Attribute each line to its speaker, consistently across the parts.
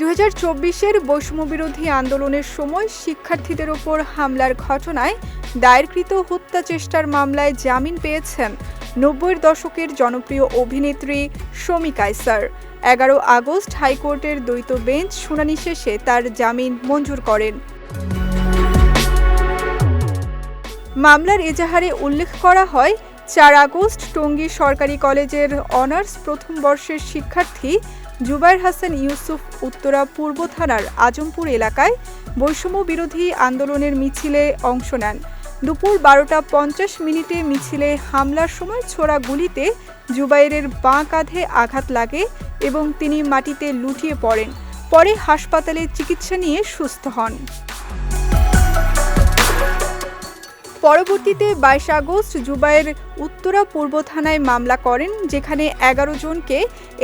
Speaker 1: দু হাজার চব্বিশের বৈষম্যবিরোধী আন্দোলনের সময় শিক্ষার্থীদের ওপর হামলার ঘটনায় দায়েরকৃত হত্যা চেষ্টার মামলায় জামিন পেয়েছেন নব্বইয়ের দশকের জনপ্রিয় অভিনেত্রী শমী কায়সার। এগারো আগস্ট হাইকোর্টের দ্বৈত বেঞ্চ শুনানি শেষে তার জামিন মঞ্জুর করেন। মামলার এজাহারে উল্লেখ করা হয়, চার আগস্ট টঙ্গী সরকারি কলেজের অনার্স প্রথম বর্ষের শিক্ষার্থী জুবাইর হাসান ইউসুফ উত্তরা পূর্ব থানার আজমপুর এলাকায় বৈষম্য বিরোধী আন্দোলনের মিছিলে অংশ নেন। দুপুর বারোটা পঞ্চাশ মিনিটে মিছিলে হামলার সময় ছোড়া গুলিতে জুবাইরের বাঁ কাঁধে আঘাত লাগে এবং তিনি মাটিতে লুটিয়ে পড়েন। পরে হাসপাতালে চিকিৎসা নিয়ে সুস্থ হন। পরবর্তীতে বাইশ আগস্ট জুবাইয়ের উত্তরা পূর্ব থানায় মামলা করেন, যেখানে এগারো জনকে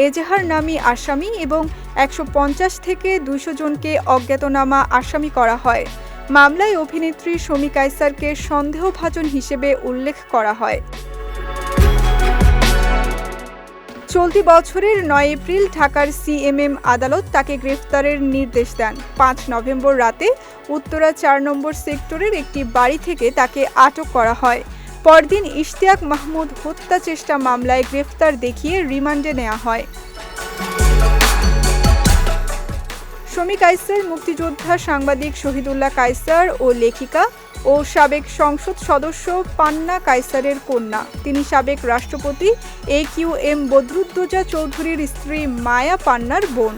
Speaker 1: এজাহার নামী আসামি এবং একশো পঞ্চাশ থেকে দুশো জনকে অজ্ঞাতনামা আসামি করা হয়। মামলায় অভিনেত্রী শমী কায়সারকে সন্দেহভাজন হিসেবে উল্লেখ করা হয়। চলতি বছরের নয় এপ্রিল ঢাকার সিএমএম আদালত তাকে গ্রেফতারের নির্দেশ দেন। পাঁচ নভেম্বর রাতে উত্তরা চার নম্বর সেক্টরের একটি বাড়ি থেকে তাকে আটক করা হয়। পরদিন ইশতিয়াক মাহমুদ হত্যা চেষ্টা মামলায় গ্রেফতার দেখিয়ে রিমান্ডে নেওয়া হয়। শমী কাইসার মুক্তিযোদ্ধা সাংবাদিক শহীদুল্লাহ কাইসার ও লেখিকা ও সাবেক সংসদ সদস্য পান্না কাইসারের কন্যা। তিনি সাবেক রাষ্ট্রপতি এ কিউ এম বদরুদ্দোজা চৌধুরীর স্ত্রী মায়া পান্নার বোন।